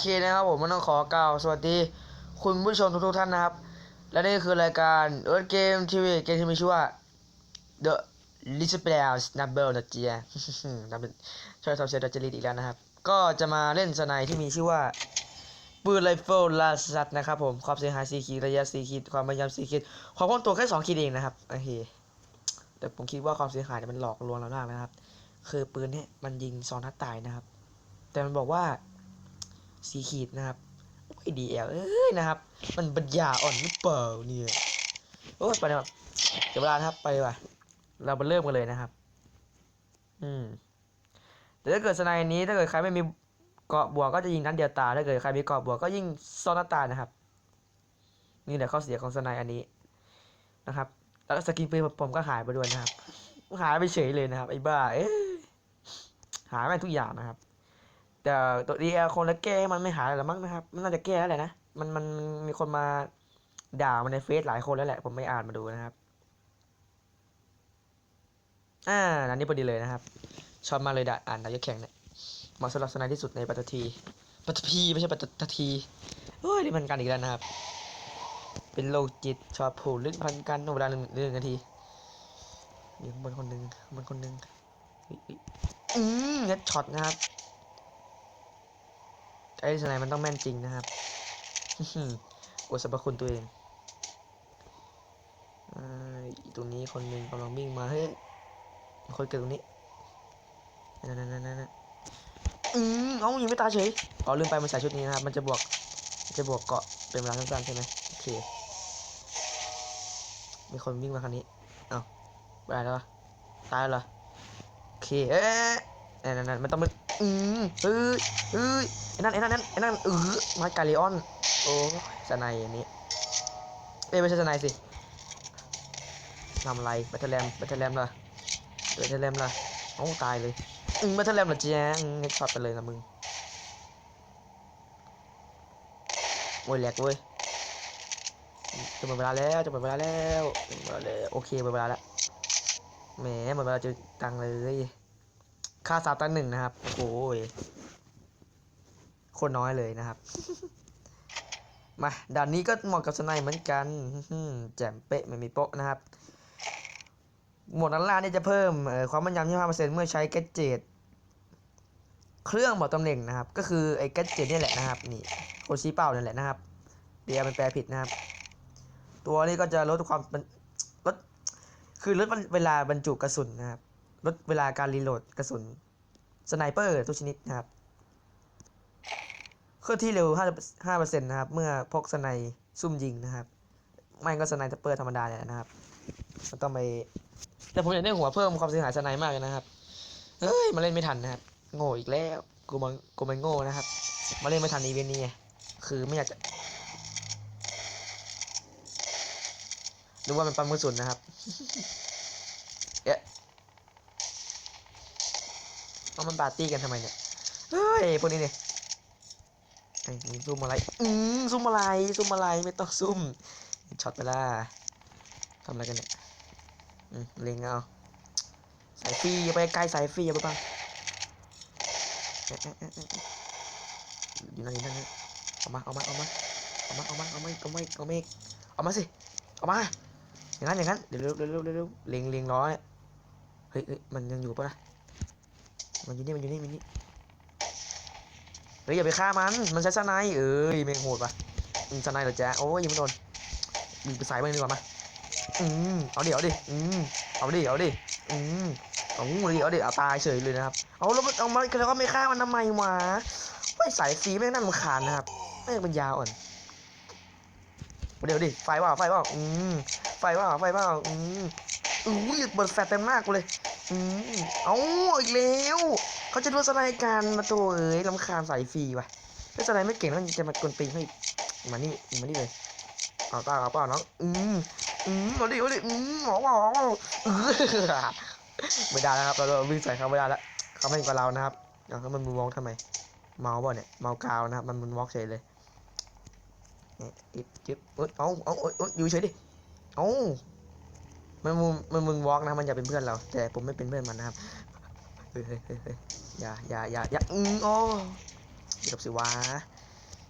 เคนะครับผมมันต้องขอกล่าวสวัสดี คุณผู้ชมทุกๆท่านนะครับ และนี่คือรายการ Earth Game TV เกมที่มีชื่อว่า The l i t t l e p l a y s Number นะเจียนับเป็นช่วยทำเซตดัจจริตอีกแล้วนะครับ ก็จะมาเล่นสไนที่มีชื่อว่าปืนไรเฟิลลาซัตนะครับผมความเสียหาย4ขีดระยะ4ขีดความพยายาม4ขีดความคล่องตัวแค่2ขีดเองนะครับโอเคแต่ผมคิดว่าความเสียหายเนี่ยมันหลอกลวงเรามากนะครับ คือปืนเนี่ยมันยิงสองนัดตายนะครับ แต่มันบอกว่า สีขีดนะครับไม่ดีแอลเอ้ยนะครับ มันปัญญาอ่อนหรือเปล่าเนี่ยโอ้ยไปนะครับเดี๋ยวเวลาครับไปว่ะ เรามาเริ่มกันเลยนะครับ อืมแต่ถ้าเกิดสไนด์นี้ถ้าเกิดใครไม่มีเกาะบวกก็จะยิงนัดเดียวตาถ้าเกิดใครมีเกาะบวกก็ยิงซ้อนนตานะครับ นี่แหละข้อเสียของสไนด์อันนี้นะครับ แล้วสกินปืนผมก็หายไปด้วยนะครับ หายไปเฉยเลยนะครับไอ้บ้าเอ้ยหายไปทุกอย่างนะครับ แต่ตัวดีเอลคนละแก้มันไม่หายหรอกมั้งนะครับ มันน่าจะแก้แล้วแหละนะ มันมันมีคนมาด่ามันในเฟซหลายคนแล้วแหละ ผมไม่อ่านมาดูนะครับ อ่าอันนี้พอดีเลยนะครับ ชอบมากเลยด่าอ่านนายกแข่งเนี่ยเหมาะสำหรับสนายที่สุดในปัตตทีปัตตพีไม่ใช่ปัตตทีเฮ้ยนี่มันกันอีกแล้วนะครับ เป็นโรคจิตชอบผูกลึกพันกันเวลาหนึ่งหนึ่งนาทีมีข้างบนคนหนึ่งข้างบนคนหนึ่งอืมเน็ตช็อตนะครับ ไอ้สไนมันต้องแม่นจริงนะครับอวดสรรพคุณตัวเองอตรงนี้คนหนึ่งกำลังวิ่งมาเฮ้ยคนเกิดตรงนี้นั่นนั่นนั่นนั่นอืมเอ้ายิงไม่ตายเฉยอ๋อลืมไปมันใส่ชุดนี้นะครับ มันจะบวก จะบวกเกาะเป็นเวลาสั้นๆใช่ไหมโอเค มีคนวิ่งมาคันนี้ เอ้าไปแล้วตายแล้วเหรอโอเค เอ๊ะนั่นนั่นนั่นมันต้องมัน อืมเฮ้ยเฮ้ยไอ้นั่นไอ้นั่นนั่นไอ้นั่นเออมาการิออน โอ้สไนอันนี้เอ้ยไม่ใช่สไนสิทำไรบัตเทอร์แลมบัตเทอร์แลมล่ะบัตเทอร์แลมล่ะเอ้ตายเลยอืมบัตเทอร์แลมเหรอแจ๊งเฮดช็อตไปเลยนะมึงโอ้ยแหลกเว้ยจะหมดเวลาแล้วจะหมดเวลาแล้วหมดเวลาแล้วโอเคหมดเวลาแล้วแหมหมดเวลาจะตังเลย ค่าซับตั้งหนึ่งนะครับ โอ้ยคนน้อยเลยนะครับ มาด่านนี้ก็เหมาะกับสไนเหมือนกันแจ่มเป๊ะไม่มีโป๊ะนะครับ หมวดนั้นล่าเนี่ยจะเพิ่มความแม่นยำ25%เมื่อใช้แกดเจตเครื่องบอกตำแหน่งนะครับ ก็คือไอ้แกดเจ็ตนี่แหละนะครับ นี่โคชี้เป้านี่แหละนะครับ เดียวมันแปลผิดนะครับ ตัวนี้ก็จะลดความลดคือลดเวลาบรรจุกระสุนนะครับ ลดเวลาการรีโหลดกระสุนสไนเปอร์ทุกชนิดนะครับ เคลื่อนที่เร็ว 5%นะครับ เมื่อพกสไนซุ่มยิงนะครับ ไม่ก็สไนเปอร์ธรรมดาเนี่ยนะครับมันต้องไป แต่ผมอยากได้หัวเพิ่มความเสียหายสไนมากเลยนะครับ เฮ้ย มาเล่นไม่ทันนะครับ โง่อีกแล้ว กูมันกูมันโง่นะครับ มาเล่นไม่ทันอีเวนต์นี้ไง คือไม่อยากจะหรือว่ามันปั๊มกระสุนนะครับ เอ๊ะ เอามันปาร์ตี้กันทำไมเนี่ย เฮ้ยพวกนี้เนี่ยไอ้ซุ่มอะไร อืมซุ่มอะไรซุ่มอะไรไม่ต้องซุ่มช็อตไปละทำอะไรกันเนี่ยอืมเล็งเอาสายฟรีอย่าไปใกล้สายฟรีอย่าไปบังอยู่นั่นอยู่นั่นเอามาเอามาเอามาเอามาเอามาเอามาเอามาเอามาเอามาสิเอามาอย่างนั้นอย่างนั้นเดี๋ยวเร็วเร็วเร็วเร็วเร็วเล็งเล็งร้อยเฮ้ยเฮ้ยมันยังอยู่ปะนะ มันอยู่นี่มันอยู่นี่มันอยู่นี่เฮ้ยอย่าไปฆ่ามัน มันใช้สไนด์เอ้ยแม่งโหดว่ะอืมสไนด์เหรอแจ๊ะโอ้ยยิงไม่โดนยิงไปสายมันดีกว่ามาอืมเอาดิเอาดิอืมเอาดิเอาดิอืมเอาดิเอาดิเอาตายเฉยเลยนะครับเอาแล้วมันเอามาแล้วก็ไม่ฆ่ามันทำไมวะไม่สายฟรีแม่งน่ารำคาญนะครับแม่งเป็นยาวอ่อนเดี๋ยวดิไฟว่าไฟว่าอืมไฟว่าไฟว่าอืมอุ้ยเปิดแฟลชเต็มหน้ากูเลย อืมเอาอีกแล้วเขาจะดูสไลด์กันมาตัวเอ้ยลำคาญสายฟรีว่ะถ้าสไลด์ไม่เก่งแล้วจะมากวนตีนให้มานี่มานี่เลยเอาเปล่าเอาเปล่าน้องอืมอืมเอาดิเอาดิอืมหมอเปล่าเอาว่าเออไม่ได้แล้วครับเราวิ่งใส่เขาไม่ได้แล้วเขาไม่เห็นกับเรานะครับเอาเขามันมูนวอล์กทำไม เมาเปล่เนี่ยเมากาวนะครับมันมูนวอล์กเฉยเลยเนี่ยจิ๊บจิ๊บเอ้ยเอาเอาเอาเอาอยู่เฉยดิเอา มันมูมันมูนวอล์กนะมันอยากเป็นเพื่อนเรา แต่ผมไม่เป็นเพื่อนมันนะครับเฮ้ยเฮ้ยอย่าอย่าอย่าอย่าอืมโอ้เดี๋ยวสิวะ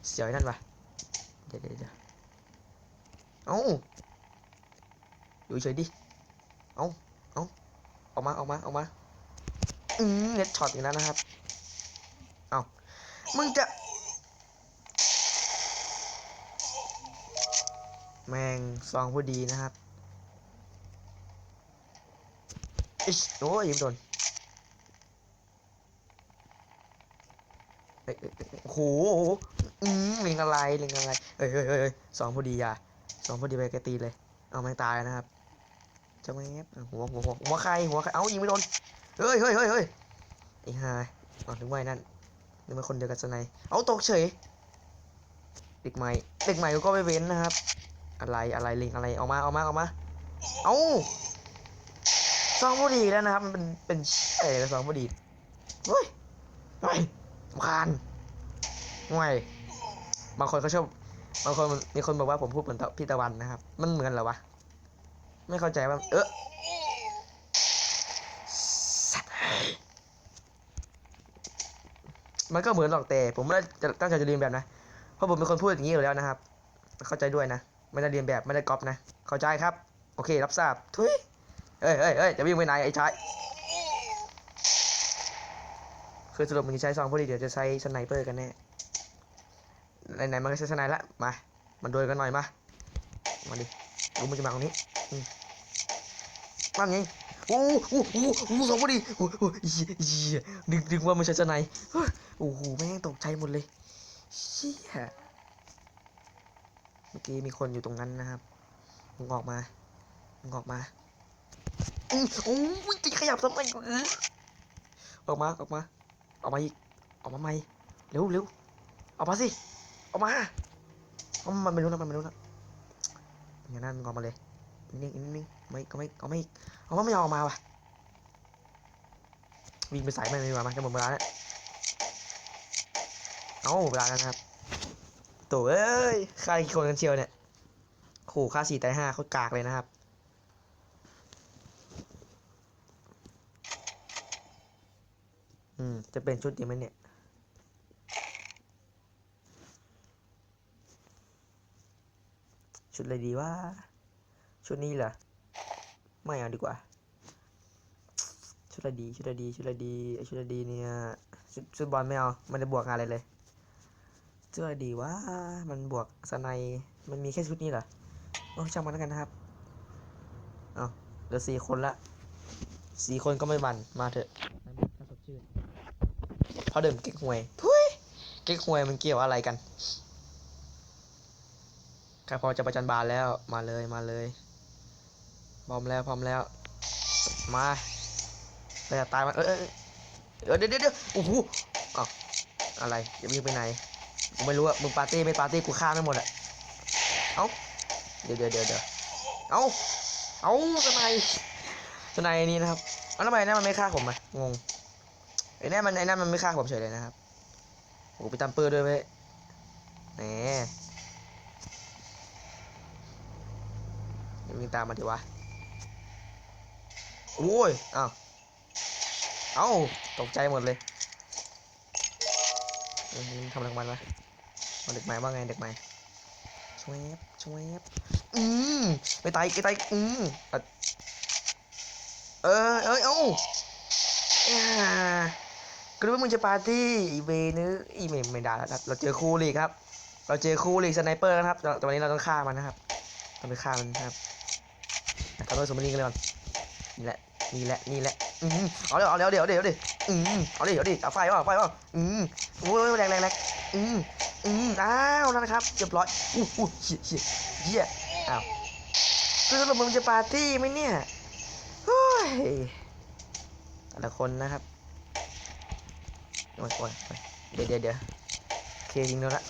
เสียวนั่นปะเดี๋ยวเดี๋ยวเดี๋ยวเอ้าอยู่เฉยดิเอ้าเอ้าออกมาออกมาออกมาอืมเน็ตช็อตอีกแล้วนะครับเอ้ามึงจะแมงซองผู้ดีนะครับอิช โอ้ยยิงโดนเอ้ยเอ้ยเอ้ยโอ้โหอืมลิงอะไรลิงอะไรเอ้ยเอ้ยเอ้ยเอ้ยสองผู้ดีอะสองผู้ดีไปแกตีเลย เอาแมงตายนะครับจะแมงหัวหัวหัวหัวใครหัวใคร เอ้ายิงไม่โดน เฮ้ยเฮ้ยเฮ้ยเฮ้ยไอ้ห่าอ๋อถึงไว้นั่นนึกว่าคนเดียวกับสไนเอาตกเฉย เด็กใหม่ เด็กใหม่ก็ไม่เว้นนะครับ อะไรอะไรลิงอะไรออกมาออกมาออกมา เอ้า ซองผู้ดีแล้วนะครับ มันเป็นเป็นเอ๋ซองผู้ดีเฮ้ยเฮ้ยคาญห่วยบางคนเขาชอบบางคนมีคนบอกว่าผมพูดเหมือนพี่ตะวันนะครับ มันเหมือนเหรอวะ ไม่เข้าใจว่า เออมันก็เหมือนหรอกแต่ผมไม่ได้ตั้งใจจะเรียนแบบนะ เพราะผมเป็นคนพูดอย่างนี้อยู่แล้วนะครับ เข้าใจด้วยนะ ไม่ได้เรียนแบบไม่ได้ก๊อปนะ เข้าใจครับ โอเค รับทราบทุย เอ้ยเอ้ยเอ้ยจะวิ่งไปไหนไอ้ชายคือสรุปมึงจะใช้ซองพอดีเดี๋ยวจะใช้สไนเปอร์กันแน่ไหนๆมันก็ใช้สไนละมา มันโดยกันหน่อยมามาดิรู้มันจะมาตรงนี้นั่นไงโอ้โหโอ้โหโอ้โหสองพอดีโอ้โหเหี้ยเหี้ยนึกนึกว่ามันใช้สไนโอ้โหแม่งตกใจหมดเลยเชี่ยเมื่อกี้มีคนอยู่ตรงนั้นนะครับมึงออกมามึงออกมา โอ้ยจะขยับทำไมออกมาออกมาออกมาอีกออกมาใหม่เร็วเร็วออกมาสิออกมาเอามันไม่รู้นะมันไม่รู้นะอย่างนั้นมึงอมาเลยนิ่งๆนิ่งไม่ก็ไม่เอาไม่เอาว่าไม่เอาออกมาว่ะวิ่งไปสายมันดีกว่ามาจะหมดเวลาแล้วเอาเวลาแล้วนะครับตัวเอ้ยฆ่ากี่คนกันเชียวเนี่ยโหฆ่าสี่ตายห้าเขากากเลยนะครับ อืม จะเป็นชุดดีไหมเนี่ย ชุดอะไรดีวะ ชุดนี้เหรอ ไม่เอาดีกว่า ชุดอะไรดี ชุดอะไรดี ชุดอะไรดี ชุดอะไรดีเนี่ย ชุดชุดบอลไม่เอา มันจะบวกงานอะไรเลยเสื้อดีว่ามันบวกสไนมันมีแค่ชุดนี้เหรอ โอ้ช่างมันแล้วกันนะครับ เอาเหลือสี่คนละสี่คนก็ไม่บัน มาเถอะสดชื่น เพราะเดิมเก๊กหวยทุยเก๊กหวยมันเกี่ยวอะไรกันใครพอจะประจันบานแล้วมาเลยมาเลยพร้อมแล้วพร้อมแล้ว มาไปตายมันเออเออเออเดี๋ยวเดี๋ยวเดี๋ยวโอ้โหอ้าวอะไรอย่าวิ่งไปไหนกูไม่รู้อะมึงปาร์ตี้ไม่ปาร์ตี้กูฆ่าไม่หมดอะเอ้าเดี๋ยวเดี๋ยวเดี๋ยวเดี๋ยวเอ้าเอ้าทำไมทนายนี้นะครับเอ้าทำไมไอ้นั่นมันไม่ฆ่าผมอะงง ไอ้นั่นมันไอ้นั่นมันไม่ฆ่าผมเฉยเลยนะครับโอ้ไปตามปืนด้วยเว้ยแหมยังมีตามมาดิวะโอ้ยอ้าวเอ้าตกใจหมดเลยทำอะไรของมันวะเอาเด็กใหม่ว่าไงเด็กใหม่ชวบชวบอืมไปไตไปไตอืมเออเอ้ยเอ้าอ่า ก็รู้ว่ามึงจะปาร์ตี้อีเวนึกอีเมไม่ได้แล้วครับเราเจอครูลีกครับ เราเจอครูลีกสไนเปอร์นะครับแต่วันนี้เราต้องฆ่ามันนะครับต้องไปฆ่ามันนะครับทำด้วยสมรีกันเลยก่อนนี่แหละนี่แหละนี่แหละอืมเอาเดี๋ยวเอาเดี๋ยวเดี๋ยวเดี๋ยวดิอืมเอาดิเดี๋ยวดิเอาไฟว่าไฟว่าอืมโอ้ยแรงแรงแรงอืมอืมอ้าวนั่นนะครับเรียบร้อยอู้หูเหี้ยเหี้ยเหี้ยอ้าวคือสรุปมึงจะปาร์ตี้ไหมเนี่ยเฮ้ยแต่ละคนนะครับ โอ้ยโอ้ยโอ้ยเดี๋ยวเดี๋ยวเดี๋ยวโอเคยิงแล้วละ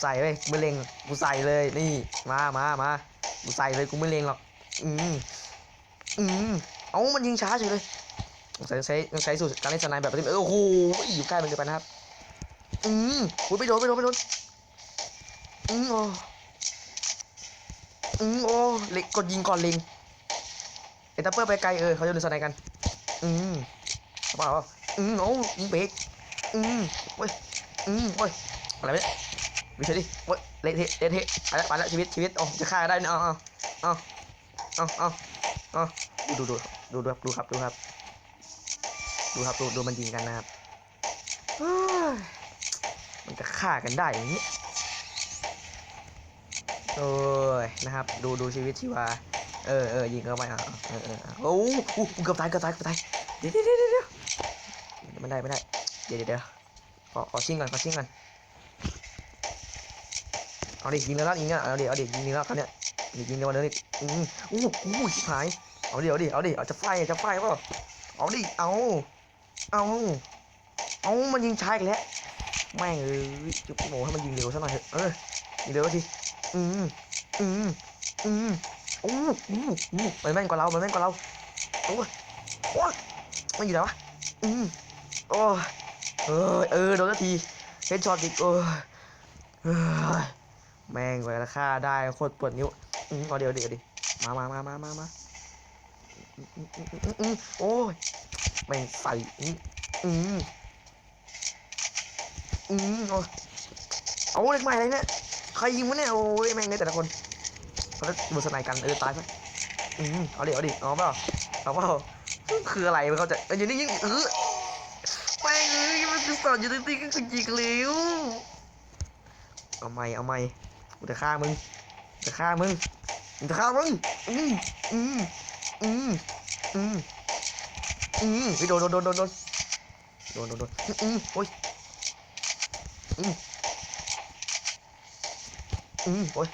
ใส่เลยไม่เล็งกูใส่เลยนี่มามามากูใส่เลยกูไม่เล็งหรอกอืมอืมเอ้ามันยิงช้าเฉยเลยใช้ใช้ต้องใช้สูตรการเล่นสไนแบบนี้เออโอ้โหอยู่ใกล้มันเกินไปนะครับอืมอุ้ยไปโดนไปโดนไปโดนอืมโอ้อืมโอ้เล็กกดยิงก่อนเล็งเอตัปเปอร์ไปไกลเออเขาจะดูสไนกันอืมเอาเปล่า อืมโอ้ยิงเบรกอืมเว้ยอืมเว้ยอะไรเนี่ยดูเฉยดิเว้ยเละเทะเละเทะไปแล้วไปแล้วชีวิตชีวิตโอ้จะฆ่าได้เนี่ยเอาเอาเอาเอาเอาเอาดูดูดูดูครับดูครับดูครับดูครับดูดูมันยิงกันนะครับมันจะฆ่ากันได้อย่างนี้โอ้ยนะครับ ดูดูชีวิตชีวาเออเออยิงเข้าไปอะเออเออเออโอ้โหเกือบตายเกือบตายเกือบตายเดี๋ยวเดี๋ยวเดี๋ยวเดี๋ยว ไม่ได้ไม่ได้เดี๋ยวเดี๋ยวเดี๋ยวขอขอชิงก่อนขอชิงก่อนเอาดิยิงแล้วยิงอะเอาดิเอาดิยิงแล้วเขาเนี่ยยิงยิงเร็วเลยอืมอู้อู้ชิบหายเอาดิเอาดิเอาดิเอาจะไฟจะไฟเปล่าเอาดิเอาเอาเอามันยิงชายอีกแล้วแม่งเอ้ยจุ๊บโง่ให้มันยิงเร็วซะหน่อยเถอะเออยิงเร็วทีอืมอืมอืมโอ้อู้อู้มันแม่นกว่าเรามันแม่นกว่าเราโอ้ยโอ้ยมันอยู่ไหนวะอืม โอ้ยเออเออโดนทีเฮดช็อตอีกโอ้ยแม่งกว่าจะฆ่าได้โคตรปวดนิ้วอืมเอาเดี๋ยวเดี๋ยวดิมามามามามามามอืมอืมอืมอืมโอ้ยแม่งใส่อืมอืมอืมโอ้ยเอาเล็กใหม่อะไรเนี่ยใครยิงวะเนี่ยโอ้ยแม่งเนี่ยแต่ละคนเขาจะบนสไนกันเออตายไปอืมเอาดิเอาดิเอาเปล่าเอาเปล่าคืออะไรมันเขาจะเออยู่นี่ยิงเออแม่ง เอ้ยมันคือสอนอยู่ตีๆก็คือยิงเร็วเอาไม่เอาไม่กูจะฆ่ามึงจะฆ่ามึงจะฆ่ามึงอืมอืมอืมอืมอืมเฮ้ยโดนโดนโดนโดนโดนโดนโดนโดนอืมโอ้ยอืมอืมโอ้ย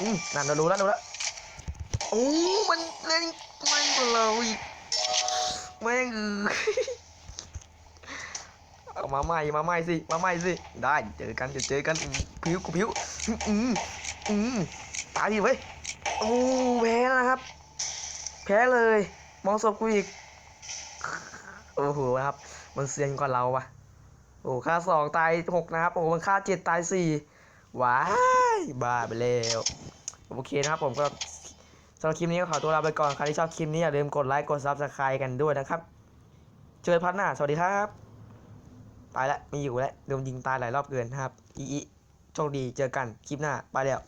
อืมนั่นเรารู้แล้วรู้แล้วโอ้มันเล่นแม่งกว่าเราอีกแม่งเออเอ มาใหม่มาใหม่สิมาใหม่สิได้เจอกันจะเจอกันผิวกูผิวอืมอืมตายดิเว้ยโอ้แพ้แล้วนะครับ แพ้เลย มองศพกูอีกโอ้โหครับ มันเซียนกว่าเราปะโอ้ค่าสองตายหกนะครับโอ้มันค่าเจ็ดตายสี่ว้ายบ้าไปแล้วโอเคนะครับผมก็สำหรับคลิปนี้ก็ขอตัวลาไปก่อนใครที่ชอบคลิปนี้อย่าลืมกดไลค์กดซับสไครต์กันด้วยนะครับ เจอกันพัดหน้า สวัสดีครับ ตายแล้วไม่อยู่แล้วโดนยิงตายหลายรอบเกินนะครับอีอีโชคดีเจอกันคลิปหน้าไปแล้ว